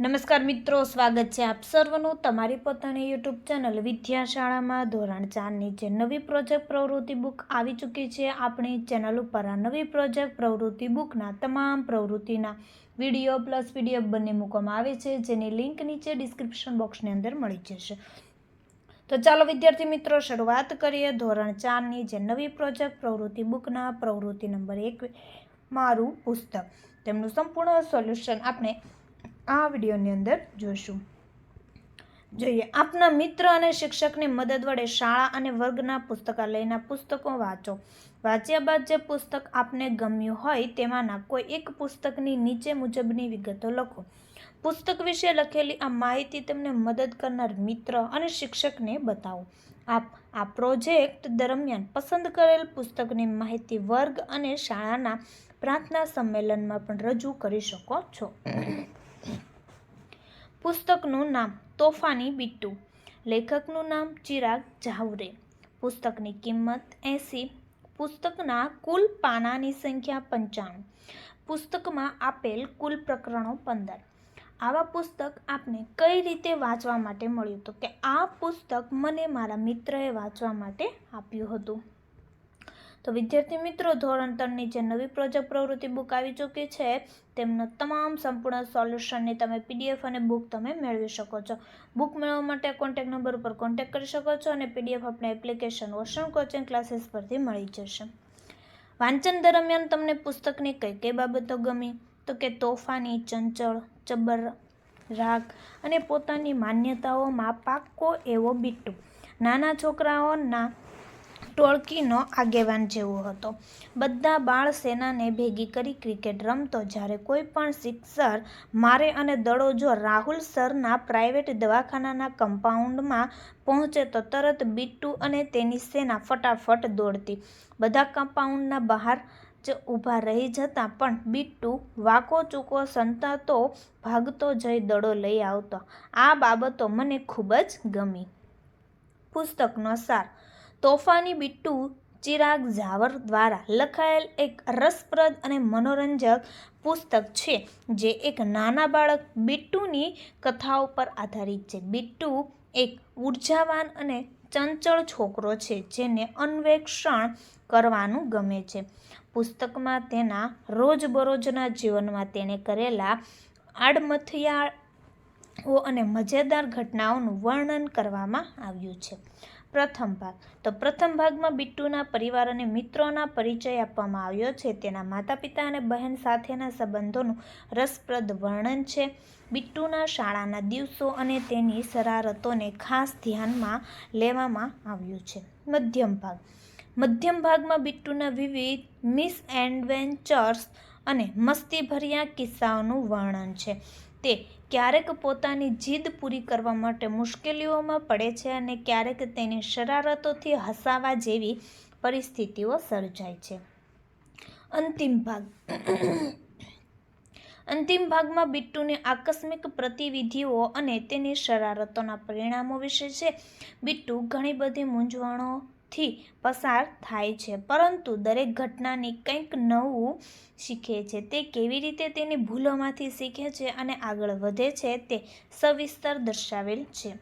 નમસ્કાર મિત્રો, સ્વાગત છે આપ સર્વનું તમારી પોતાની યુટ્યુબ ચેનલ વિદ્યાશાળામાં. ધોરણ ચાર નીચે નવી પ્રોજેક્ટ પ્રવૃત્તિ બુક આવી ચૂકી છે, આપણી ચેનલ ઉપર આ નવી પ્રોજેક્ટ પ્રવૃત્તિ બુકના તમામ પ્રવૃત્તિના વીડિયો પ્લસ પીડીએફ બંને મૂકવામાં આવે છે, જેની લિંક નીચે ડિસ્ક્રિપ્શન બોક્સની અંદર મળી જશે. તો ચાલો વિદ્યાર્થી મિત્રો, શરૂઆત કરીએ. ધોરણ ચારની જે નવી પ્રોજેક્ટ પ્રવૃત્તિ બુકના પ્રવૃત્તિ નંબર એક, મારું પુસ્તક. તેમનું સંપૂર્ણ સોલ્યુશન આપણે આ વિડીયોની અંદર જોઈશું. જોઈએ, આપના મિત્ર અને શિક્ષકની મદદ વડે શાળા અને વર્ગના પુસ્તકાલયના પુસ્તકો વાંચો. વાંચ્યા બાદ જે પુસ્તક આપને ગમ્યું હોય તેમાંના કોઈ એક પુસ્તકની નીચે મુજબની વિગતો લખો. પુસ્તક વિશે લખેલી આ માહિતી તેમને મદદ કરનાર મિત્ર અને શિક્ષકને બતાવો. આપ, આ પ્રોજેક્ટ દરમિયાન પસંદ કરેલ પુસ્તકની માહિતી વર્ગ અને શાળાના પ્રાર્થના સંમેલનમાં પણ રજૂ કરી શકો છો. પુસ્તકનું નામ તોફાની બિટ્ટુ, લેખકનું નામ ચિરાગ જાવરે. પુસ્તકની કિંમત એંસી, પુસ્તકના કુલ પાનાની સંખ્યા પંચાણું, પુસ્તકમાં આપેલ કુલ પ્રકરણો પંદર. આવા પુસ્તક આપને કઈ રીતે વાંચવા માટે મળ્યું? તો કે આ પુસ્તક મને મારા મિત્રએ વાંચવા માટે આપ્યું હતું. તો વિદ્યાર્થી મિત્રો, ધોરણ ત્રણની જે નવી પ્રોજેક્ટ પ્રવૃત્તિ બુક આવી ચૂકી છે, તેમનો તમામ સંપૂર્ણ સોલ્યુશનની તમે પીડીએફ અને બુક તમે મેળવી શકો છો. બુક મેળવવા માટે કોન્ટેક નંબર ઉપર કોન્ટેક કરી શકો છો અને પીડીએફ આપણે એપ્લિકેશન ઓશન કોચિંગ ક્લાસીસ પરથી મળી જશે. વાંચન દરમિયાન તમને પુસ્તકની કઈ કઈ બાબતો ગમી? તો કે તોફાની, ચંચળ, ચબર, રાગ અને પોતાની માન્યતાઓમાં પાક્કો એવો બીટુ. નાના છોકરાઓના ટોળકીનો આગેવાન જેવો હતો. બધા બાળ સેનાને ભેગી કરી ક્રિકેટ રમતો. જ્યારે કોઈ પણ સિક્સર મારે અને દડો જો રાહુલ સરના પ્રાઇવેટ દવાખાનાના કમ્પાઉન્ડમાં પહોંચે તો તરત બિટ્ટુ અને તેની સેના ફટાફટ દોડતી. બધા કમ્પાઉન્ડના બહાર જ ઊભા રહી જતા, પણ બિટ્ટુ વાકો ચૂકો સંતાતો ભાગતો જઈ દડો લઈ આવતો. આ બાબતો મને ખૂબ જ ગમી. પુસ્તકનો સાર. તોફાની બિટ્ટુ ચિરાગ ઝાવર દ્વારા લખાયેલ એક રસપ્રદ અને મનોરંજક પુસ્તક છે, જે એક નાના બાળક બિટ્ટુની કથાઓ પર આધારિત છે. બિટ્ટુ એક ઉર્જાવાન અને ચંચળ છોકરો છે, જેને અન્વેષણ કરવાનું ગમે છે. પુસ્તકમાં તેના રોજબરોજના જીવનમાં તેણે કરેલા આડમથિયાઓ અને મજેદાર ઘટનાઓનું વર્ણન કરવામાં આવ્યું છે. પ્રથમ ભાગ. તો પ્રથમ ભાગમાં બિટ્ટુના પરિવાર અને મિત્રોના પરિચય આપવામાં આવ્યો છે. તેના માતા પિતા અને બહેન સાથેના સંબંધોનું રસપ્રદ વર્ણન છે. બિટ્ટુના શાળાના દિવસો અને તેની શરારતોને ખાસ ધ્યાનમાં લેવામાં આવ્યું છે. મધ્યમ ભાગ. મધ્યમ ભાગમાં બિટ્ટુના વિવિધ મિસ એડવેન્ચર્સ અને મસ્તીભર્યા કિસ્સાઓનું વર્ણન છે. તે ક્યારેક પોતાની જીદ પૂરી કરવા માટે મુશ્કેલીઓમાં પડે છે અને ક્યારેક તેની શરારતોથી હસાવા જેવી પરિસ્થિતિઓ સર્જાય છે. અંતિમ ભાગ. અંતિમ ભાગમાં બિટ્ટુની આકસ્મિક પ્રતિવિધિઓ અને તેની શરારતોના પરિણામો વિશે છે. બિટ્ટુ ઘણી બધી મૂંઝવણોથી પસાર થાય છે. પરંતુ દરેક ઘટનાની કંઈક નવું શીખે છે. તે કેવી રીતે તેની ભૂલોમાંથી શીખે છે અને આગળ વધે છે તે સવિસ્તર દર્શાવેલ છે.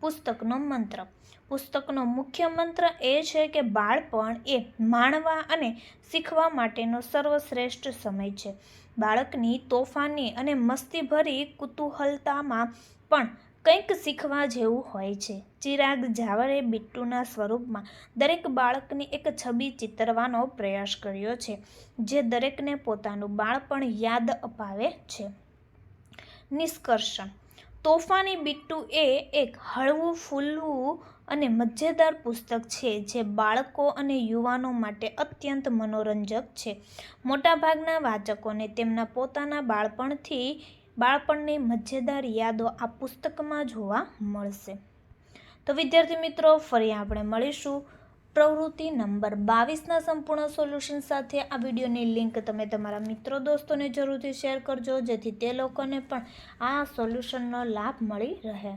પુસ્તકનો મંત્ર. પુસ્તકનો મુખ્ય મંત્ર એ છે કે બાળપણ એ માણવા અને શીખવા માટેનો સર્વશ્રેષ્ઠ સમય છે. બાળકની તોફાની અને મસ્તીભરી કુતૂહલતામાં પણ કંઈક શીખવા જેવું હોય છે. ચિરાગ ઝાવરે બિટ્ટુના સ્વરૂપમાં દરેક બાળકની એક છબી ચિતરવાનો પ્રયાસ કર્યો છે, જે દરેકને પોતાનું બાળપણ યાદ અપાવે છે. નિષ્કર્ષણ. તોફાની બિટ્ટુ એ એક હળવું, ફૂલવું અને મજેદાર પુસ્તક છે, જે બાળકો અને યુવાનો માટે અત્યંત મનોરંજક છે. મોટાભાગના વાચકોને તેમના પોતાના બાળપણથી બાળપણની મજેદાર યાદો આ પુસ્તકમાં જોવા મળશે. તો વિદ્યાર્થી મિત્રો, ફરી આપણે મળીશું. પ્રવૃત્તિ નંબર બાવીસના સંપૂર્ણ સોલ્યુશન સાથે. આ વિડીયોની લિંક તમે તમારા મિત્રો દોસ્તોને જરૂરથી શેર કરજો, જેથી તે લોકોને પણ આ સોલ્યુશનનો લાભ મળી રહે.